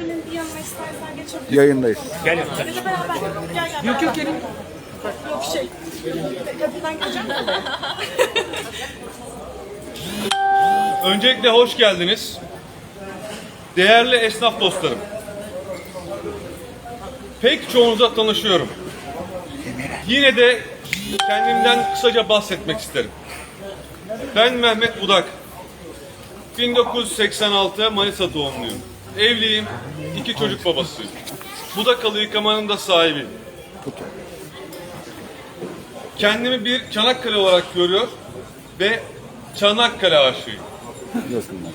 abinin bir yanına istersen geçebiliriz. Yayındayız. Gel beraber. Gel gel. Yok yok gelin. Yok şey. Kapıdan gireceğim. Öncelikle hoş geldiniz. Değerli esnaf dostlarım. Pek çoğunuzla tanışıyorum. Yine de kendimden kısaca bahsetmek isterim. Ben Mehmet Budak. 1986 Manisa doğumluyum. Evliyim, iki çocuk babasıyım. Budakalı yıkamanın da sahibiyim. Kendimi bir Çanakkale olarak görüyor ve Çanakkale aşığıyım. Yakınlar.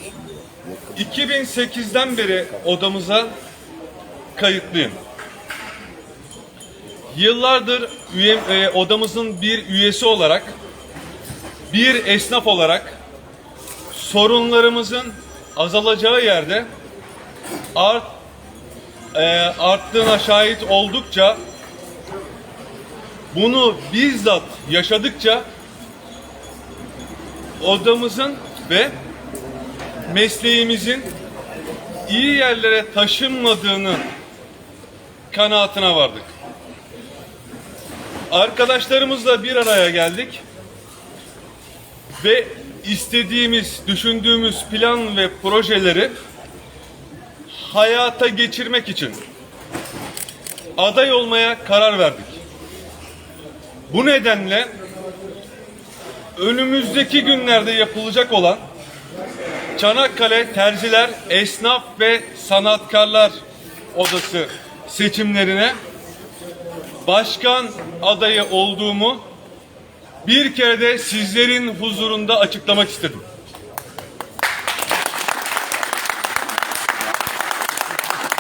2008'den beri odamıza kayıtlıyım. Yıllardır üye, e, odamızın bir üyesi olarak, bir esnaf olarak sorunlarımızın azalacağı yerde art, e, arttığına şahit oldukça bunu bizzat yaşadıkça odamızın ve mesleğimizin iyi yerlere taşınmadığını kanaatine vardık. Arkadaşlarımızla bir araya geldik ve istediğimiz, düşündüğümüz plan ve projeleri hayata geçirmek için aday olmaya karar verdik. Bu nedenle önümüzdeki günlerde yapılacak olan Çanakkale Terziler Esnaf ve Sanatkarlar Odası seçimlerine başkan adayı olduğumu bir kere de sizlerin huzurunda açıklamak istedim.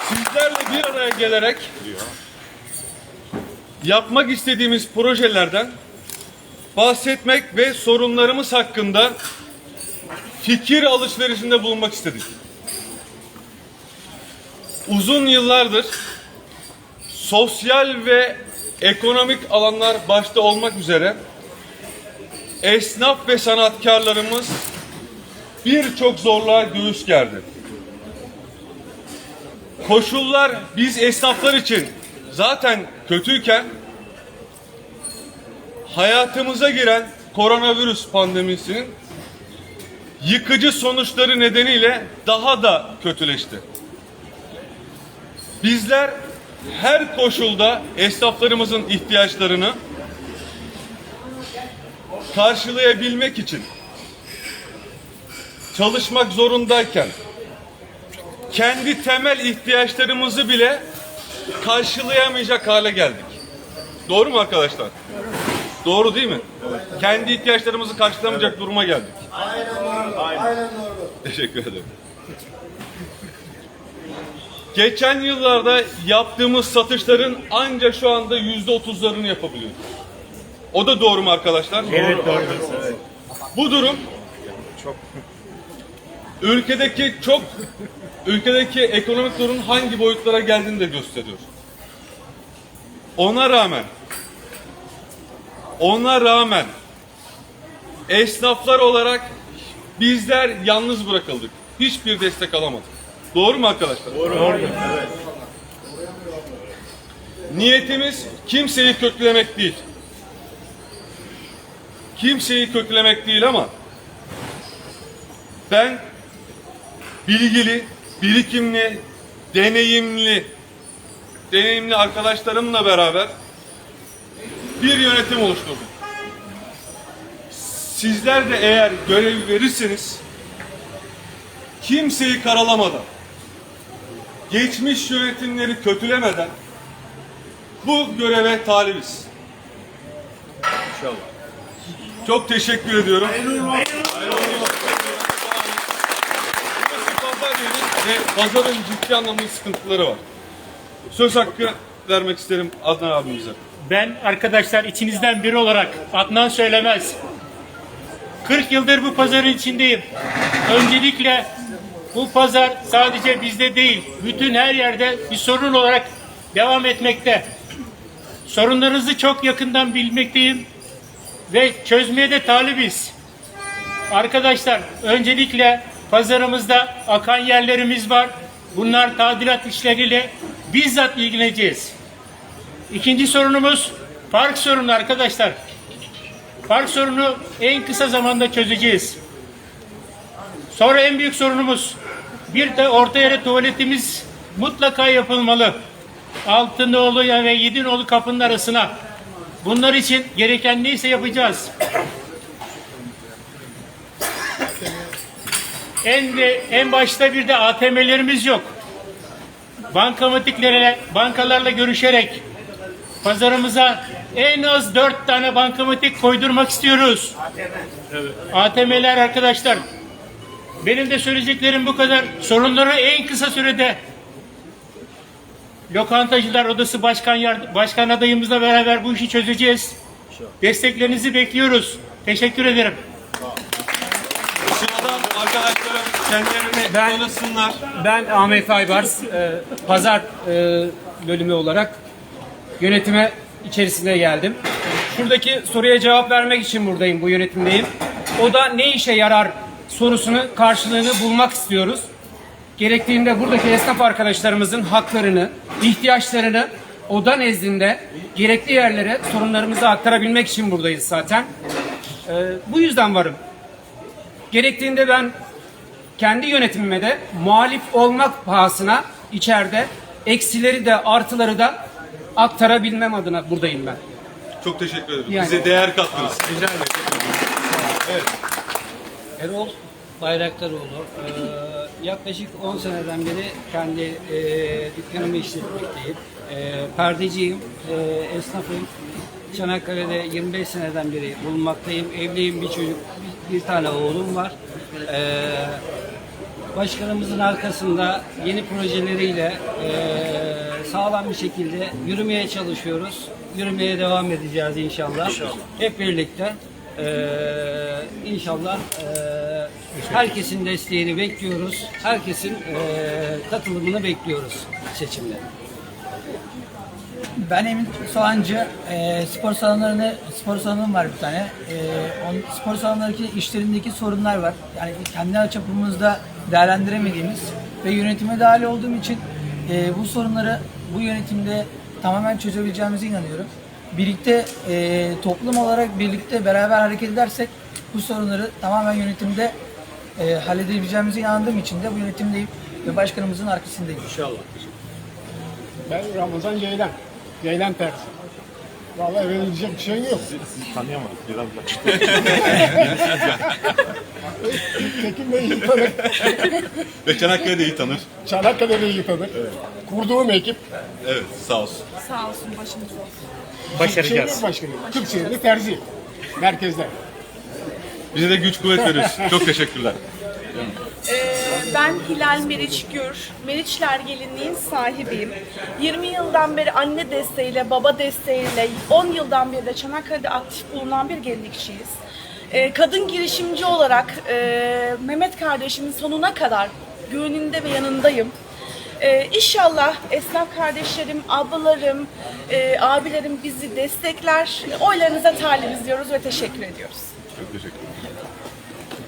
Sizlerle bir araya gelerek yapmak istediğimiz projelerden bahsetmek ve sorunlarımız hakkında fikir alışverişinde bulunmak istedik. Uzun yıllardır sosyal ve ekonomik alanlar başta olmak üzere esnaf ve sanatkarlarımız birçok zorluğa göğüs gerdi. Koşullar biz esnaflar için zaten kötüyken hayatımıza giren koronavirüs pandemisinin yıkıcı sonuçları nedeniyle daha da kötüleşti. Bizler her koşulda esnaflarımızın ihtiyaçlarını karşılayabilmek için çalışmak zorundayken kendi temel ihtiyaçlarımızı bile karşılayamayacak hale geldik. Doğru mu arkadaşlar? Doğru değil mi? Kendi ihtiyaçlarımızı karşılamayacak duruma geldik. Teşekkür ederim. Geçen yıllarda yaptığımız satışların ancak şu anda yüzde otuzlarını yapabiliyoruz. O da doğru mu arkadaşlar? Evet doğru. Bu durum ülkedeki çok ülkedeki ekonomik durumun hangi boyutlara geldiğini de gösteriyor. Ona rağmen ona rağmen esnaflar olarak bizler yalnız bırakıldık. Hiçbir destek alamadık. Doğru mu arkadaşlar? Doğru. Niyetimiz kimseyi kötülemek değil. Kimseyi kötülemek değil ama ben bilgili, birikimli, deneyimli, deneyimli arkadaşlarımla beraber bir yönetim oluşturdum. Sizler de eğer görev verirseniz kimseyi karalamadan, geçmiş yönetimleri kötülemeden bu göreve talibiz. İnşallah. Çok teşekkür ediyorum. Hayırlı olsun. Ve pazarın ciddi anlamda sıkıntıları var. Söz hakkı vermek isterim Adnan abimize. Ben arkadaşlar içinizden biri olarak Adnan söylemez. 40 yıldır bu pazarın içindeyim. Öncelikle bu pazar sadece bizde değil, bütün her yerde bir sorun olarak devam etmekte. Sorunlarınızı çok yakından bilmekteyim ve çözmeye de talibiz. Arkadaşlar öncelikle pazarımızda akan yerlerimiz var. Bunlar tadilat işleriyle bizzat ilgileneceğiz. İkinci sorunumuz park sorunu arkadaşlar. Park sorunu en kısa zamanda çözeceğiz. Sonra en büyük sorunumuz bir de orta yere tuvaletimiz mutlaka yapılmalı. Altı nolu ve yedi nolu kapının arasına. Bunlar için gereken neyse yapacağız. En de, en başta bir de ATM'lerimiz yok. Bankamatiklere, bankalarla görüşerek pazarımıza en az dört tane bankamatik koydurmak istiyoruz. ATM'ler arkadaşlar. Benim de söyleyeceklerim bu kadar. Sorunları en kısa sürede Lokantacılar Odası Başkan Yard- Başkan adayımızla beraber bu işi çözeceğiz. Desteklerinizi bekliyoruz. Teşekkür ederim. Arkadaşlarım kendilerini Ben- tanısınlar. Ben Ahmet Aybars, e, pazar e, bölümü olarak yönetime içerisine geldim. Şuradaki soruya cevap vermek için buradayım, bu yönetimdeyim. O da ne işe yarar sorusunu karşılığını bulmak istiyoruz. Gerektiğinde buradaki esnaf arkadaşlarımızın haklarını, ihtiyaçlarını oda nezdinde gerekli yerlere sorunlarımızı aktarabilmek için buradayız zaten. E, bu yüzden varım. Gerektiğinde ben kendi yönetimime de muhalif olmak pahasına içeride eksileri de artıları da aktarabilmem adına buradayım ben. Çok teşekkür ederim. Yani- Bize değer kattınız. Erol Bayraktaroğlu. Ee, yaklaşık 10 seneden beri kendi e, dükkanımı işletmekteyim. E, perdeciyim, e, esnafım. Çanakkale'de 25 seneden beri bulunmaktayım. Evliyim, bir çocuk, bir, tane oğlum var. E, başkanımızın arkasında yeni projeleriyle e, sağlam bir şekilde yürümeye çalışıyoruz. Yürümeye devam edeceğiz inşallah. Hep birlikte. E, inşallah e, herkesin desteğini bekliyoruz. Herkesin e, katılımını bekliyoruz seçimde. Ben Emin Soğancı. E, spor salonlarını spor salonum var bir tane. E, on, spor salonlarındaki işlerindeki sorunlar var. Yani kendi çapımızda değerlendiremediğimiz ve yönetime dahil olduğum için e, bu sorunları bu yönetimde tamamen çözebileceğimize inanıyorum. Birlikte e, toplum olarak birlikte beraber hareket edersek bu sorunları tamamen yönetimde e, halledebileceğimize inandığım için de bu yönetimdeyim ve başkanımızın arkasındayım. Ben Ramazan Ceylan. Ceylan Terzi. Vallahi verilecek bir şey yok. Tanıyamadık biraz da. Tekin Bey iyi tanır. Ve Çanakkale'de iyi tanır. Çanakkale'de iyi tanır. Kurduğum ekip Evet sağ olsun. Sağ olsun başımız olsun. Başaracağız. şehir başkanı. Kırkşehirli terzi. Merkezde. Bize de güç kuvvet veriyorsun. Çok teşekkürler. Ben Hilal Meriç Gür, Meriçler Gelinliğin sahibiyim. 20 yıldan beri anne desteğiyle, baba desteğiyle, 10 yıldan beri de Çanakkale'de aktif bulunan bir gelinlikçiyiz. Ee, kadın girişimci olarak e, Mehmet kardeşimin sonuna kadar gönlünde ve yanındayım. Ee, inşallah esnaf kardeşlerim, ablalarım, e, abilerim bizi destekler. Oylarınıza talibiz diyoruz ve teşekkür ediyoruz. Çok teşekkürler.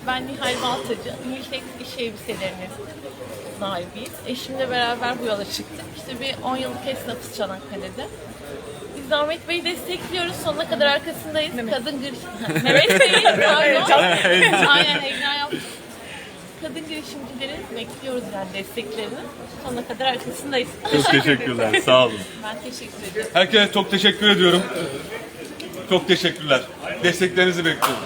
Ben Nihal Baltacı, Miltex iş elbiselerinin sahibiyiz. Eşimle beraber bu yola çıktık. İşte bir 10 yıllık esnafız Çanakkale'de. Biz Ahmet Bey'i destekliyoruz. Sonuna kadar arkasındayız. Kadın giriş... Mehmet Bey'i pardon. Aynen heyecan yaptık. Kadın girişimcileri bekliyoruz yani desteklerini. Sonuna kadar arkasındayız. Çok teşekkürler. Sağ olun. Ben teşekkür ederim. Herkese çok teşekkür ediyorum. Çok teşekkürler. Desteklerinizi bekliyorum.